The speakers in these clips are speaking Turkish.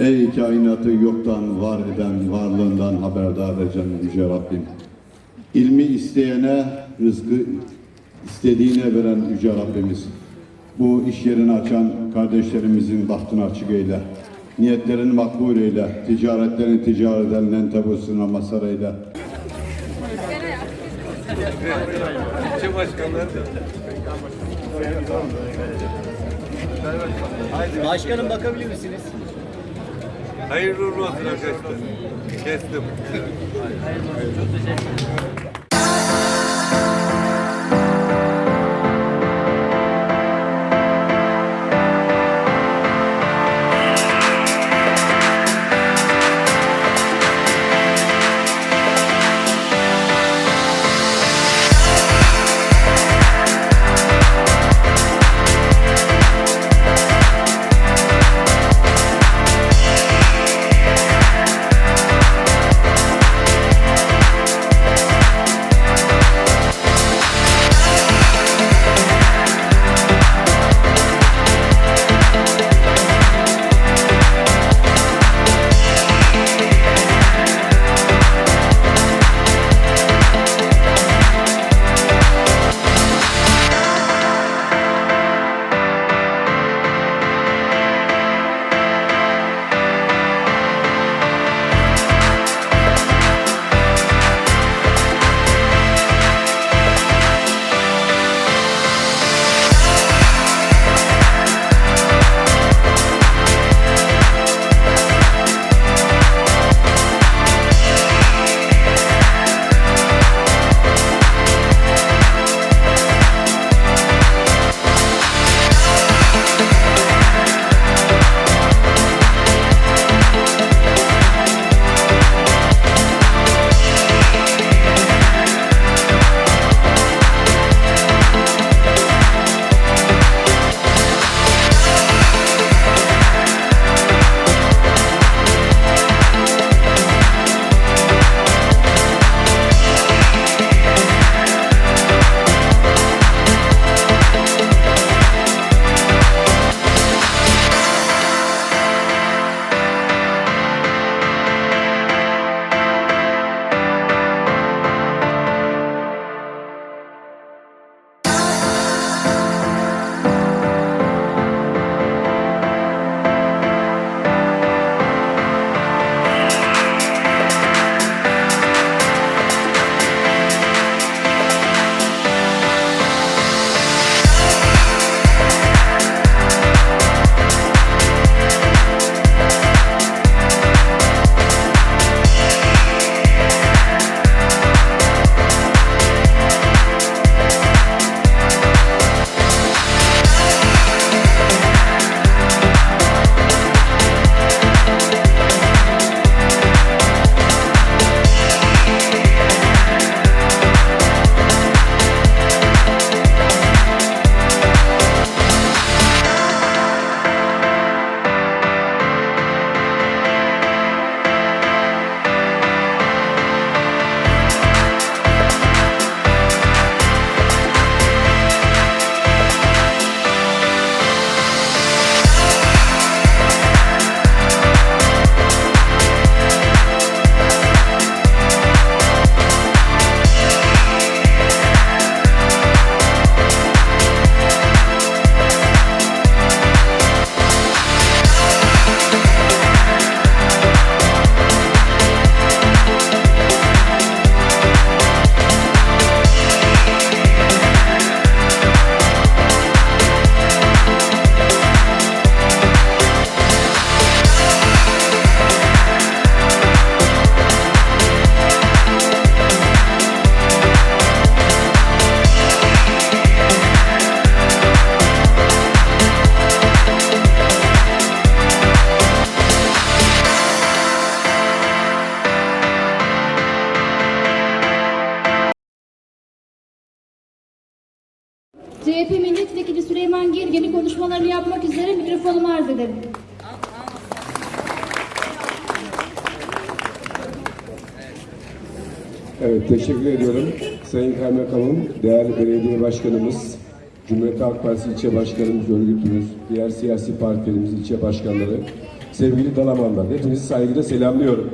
Ey kainatı yoktan var eden, varlığından haberdar eden Yüce Rabbim. İlmi isteyene, rızkı istediğine veren Yüce Rabbimiz. Bu iş yerini açan kardeşlerimizin bahtını açık eyle. Niyetlerini makbul eyle. Ticaretlerini ticareten lentebusuna mazhar eyle. İlçe başkanları Başkanım bakabilir misiniz? Hayırlı uğurlu olsun arkadaşlar. Kestim. CHP Milletvekili Süleyman Girgen'i konuşmalarını yapmak üzere mikrofonumu arz ederim. Evet, teşekkür ediyorum. Sayın Kaymakamım, değerli belediye başkanımız, Cumhuriyet Halk Partisi ilçe başkanımız, örgütümüz, diğer siyasi partilerimiz ilçe başkanları, sevgili Dalamanlar. Hepinizi saygıyla selamlıyorum.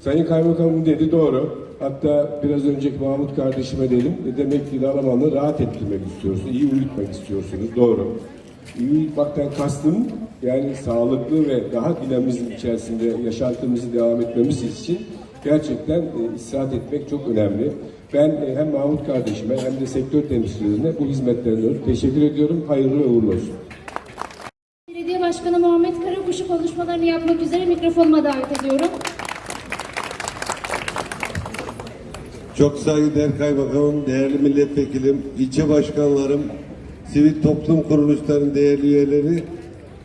Sayın Kaymakamım dedi doğru. Hatta biraz önceki Mahmut kardeşime dedim. E, Demek ki Dalaman'ı rahat ettirmek istiyorsunuz, iyi uyutmak istiyorsunuz. Doğru. İyi uyutmaktan kastım yani sağlıklı ve daha dinamizm içerisinde yaşantımızı devam etmemiz için gerçekten e, istirahat etmek çok önemli. Ben e, hem Mahmut kardeşime hem de sektör temsilcilerine bu hizmetlerinden ötürü teşekkür ediyorum. Hayırlı ve uğurlu olsun. Belediye Başkanı Muhammed Karakuş'u konuşmalarını yapmak üzere mikrofonuma davet ediyorum. Çok saygıdeğer kaymakamım, değerli milletvekilim, ilçe başkanlarım, sivil toplum kuruluşlarının değerli üyeleri,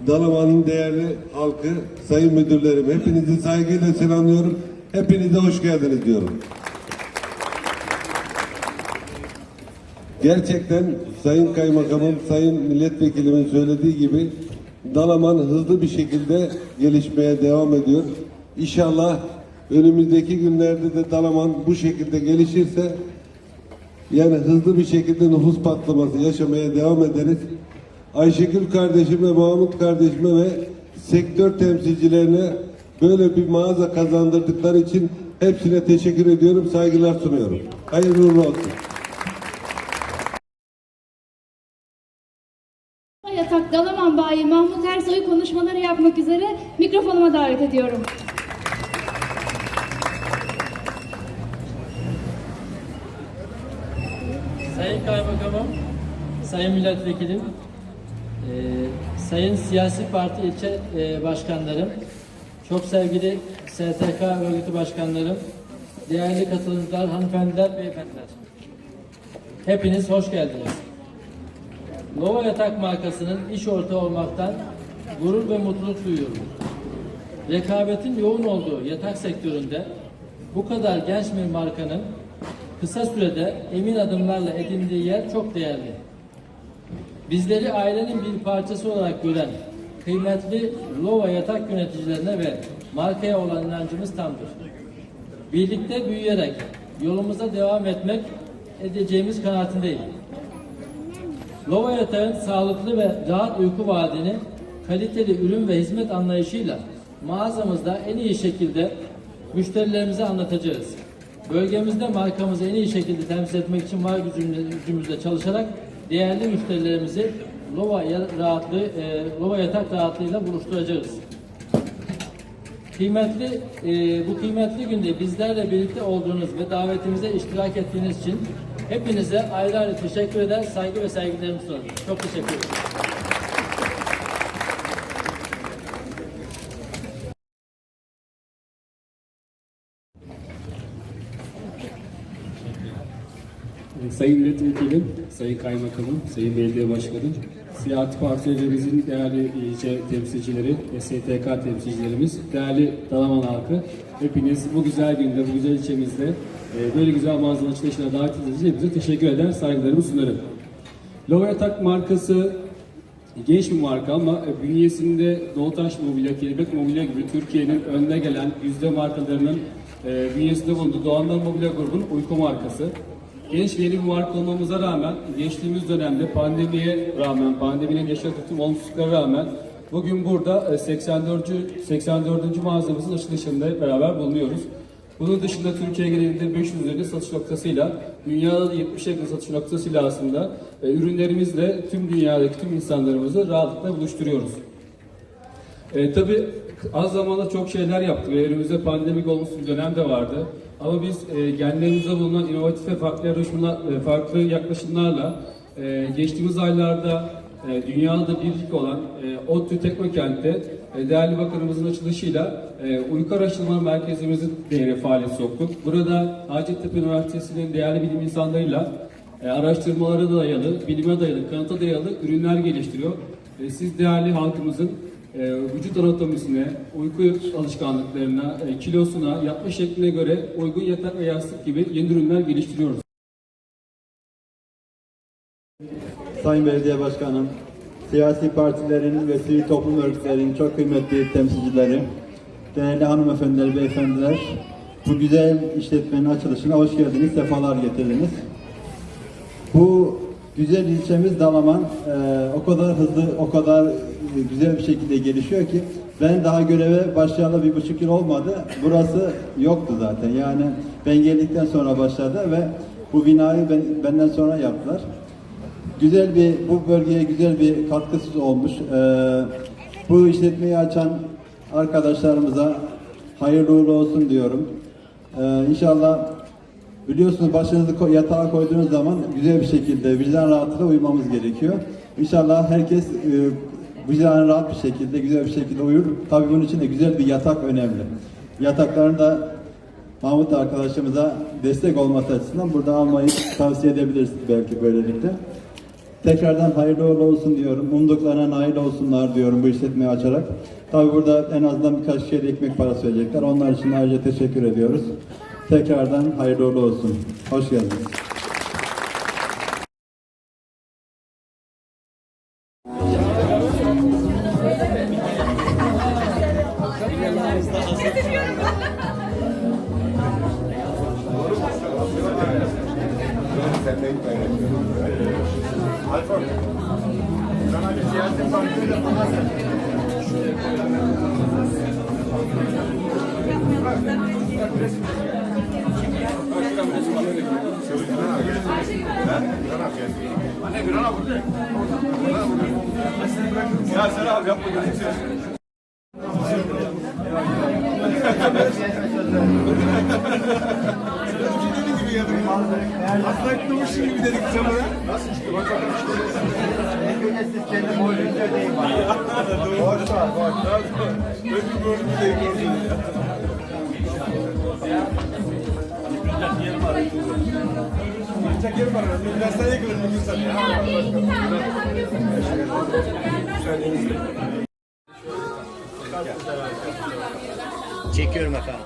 Dalaman'ın değerli halkı, sayın müdürlerim, hepinizi saygıyla selamlıyorum. Hepinize hoş geldiniz diyorum. Gerçekten sayın kaymakamım, sayın milletvekilimin söylediği gibi Dalaman hızlı bir şekilde gelişmeye devam ediyor. İnşallah önümüzdeki günlerde de Dalaman bu şekilde gelişirse yani hızlı bir şekilde nüfus patlaması yaşamaya devam ederiz. Ayşegül kardeşime, Mahmut kardeşime ve sektör temsilcilerine böyle bir mağaza kazandırdıkları için hepsine teşekkür ediyorum, saygılar sunuyorum. Hayırlı uğurlu olsun. Yatak Dalaman Bayi Mahmut Ersoy'u konuşmaları yapmak üzere mikrofonuma davet ediyorum. Sayın Milletvekilim, eee, Sayın Siyasi Parti ilçe eee, başkanlarım, çok sevgili STK örgütü başkanlarım, değerli katılımcılar, hanımefendiler, beyefendiler. Hepiniz hoş geldiniz. Nova Yatak markasının iş ortağı olmaktan gurur ve mutluluk duyuyorum. Rekabetin yoğun olduğu yatak sektöründe bu kadar genç bir markanın kısa sürede emin adımlarla edindiği yer çok değerli. Bizleri ailenin bir parçası olarak gören kıymetli Lova yatak yöneticilerine ve markaya olan inancımız tamdır. Birlikte büyüyerek yolumuza devam etmek edeceğimiz kanaatindeyim. Lova yatağın sağlıklı ve rahat uyku vaadini kaliteli ürün ve hizmet anlayışıyla mağazamızda en iyi şekilde müşterilerimize anlatacağız. Bölgemizde markamızı en iyi şekilde temsil etmek için var gücümüzle, çalışarak değerli müşterilerimizi Lova rahatlığı, e, Lova yatak rahatlığıyla buluşturacağız. Kıymetli, e, bu kıymetli günde bizlerle birlikte olduğunuz ve davetimize iştirak ettiğiniz için hepinize ayrı ayrı teşekkür eder, saygı ve sevgilerimi sunarım. Çok teşekkür ederim. Sayın Milletvekilim, Sayın Kaymakamım, Sayın Belediye Başkanım, siyasi partilerimizin değerli ilçe temsilcileri STK temsilcilerimiz, değerli Dalaman halkı, hepiniz bu güzel günde, bu güzel ilçemizde e, böyle güzel mağazanın açılışına davet hepinize teşekkür eder, saygılarımı sunarım. Lova Yatak markası genç bir marka ama e, bünyesinde Doğutaş Mobilya, Kelebek Mobilya gibi Türkiye'nin önde gelen yüzde markalarının e, bünyesinde bulunduğu Doğanlar Mobilya grubunun uyku markası. Genç ve yeni bir marka olmamıza rağmen geçtiğimiz dönemde pandemiye rağmen, pandeminin yaşadığı olumsuzluklara rağmen bugün burada e, 84. 84. mağazamızın açılışında beraber bulunuyoruz. Bunun dışında Türkiye genelinde 500 üzerinde satış noktasıyla, dünyada da 70 yakın satış noktasıyla aslında e, ürünlerimizle tüm dünyadaki tüm insanlarımızı rahatlıkla buluşturuyoruz. E, tabii az zamanda çok şeyler yaptık ve önümüzde pandemik olmuş bir dönem de vardı. Ama biz e, genlerimizde bulunan inovatif ve farklı e, farklı yaklaşımlarla e, geçtiğimiz aylarda e, dünyada birlik olan e, ODTÜ Teknokent'te e, değerli bakanımızın açılışıyla e, uyku araştırma merkezimizi değere faaliyet soktuk. Burada Hacettepe Üniversitesi'nin değerli bilim insanlarıyla e, araştırmalara dayalı, bilime dayalı, kanıta dayalı ürünler geliştiriyor. E, siz değerli halkımızın vücut anatomisine, uyku alışkanlıklarına, e, kilosuna, yatma şekline göre uygun yatak ve yastık gibi yeni ürünler geliştiriyoruz. Sayın Belediye Başkanım, siyasi partilerin ve sivil toplum örgütlerinin çok kıymetli temsilcileri, değerli hanımefendiler, beyefendiler, bu güzel işletmenin açılışına hoş geldiniz, sefalar getirdiniz. Bu güzel ilçemiz Dalaman e, o kadar hızlı, o kadar güzel bir şekilde gelişiyor ki Ben daha göreve başlayalı bir buçuk yıl olmadı. Burası yoktu zaten. Yani ben geldikten sonra başladı ve bu binayı ben, benden sonra yaptılar. Güzel bir, bu bölgeye güzel bir katkısı olmuş. Ee, bu işletmeyi açan arkadaşlarımıza hayırlı uğurlu olsun diyorum. Ee, inşallah biliyorsunuz başınızı yatağa koyduğunuz zaman güzel bir şekilde vicdan rahatlığı uyumamız gerekiyor. İnşallah herkes e, vicdanı rahat bir şekilde, güzel bir şekilde uyur. Tabii bunun için de güzel bir yatak önemli. Yatakların da Mahmut arkadaşımıza destek olması açısından burada almayı tavsiye edebiliriz belki böylelikle. Tekrardan hayırlı uğurlu olsun diyorum. Umduklarına nail olsunlar diyorum bu işletmeyi açarak. Tabi burada en azından birkaç kişiye de ekmek parası verecekler. Onlar için ayrıca teşekkür ediyoruz. Tekrardan hayırlı uğurlu olsun. Hoş geldiniz. Anne bir ana burada. Ya sen abi yapma gözüm seni. Dediği gibi yedim. Aslında kıvırmış gibi dedik camına. Nasıl çıktı? Bak bakalım. Hepiniz siz kendi boynunuzu ödeyin. Doğru. Doğru. Doğru. Ödüm gördüm de gördüm. Çekiyorum efendim.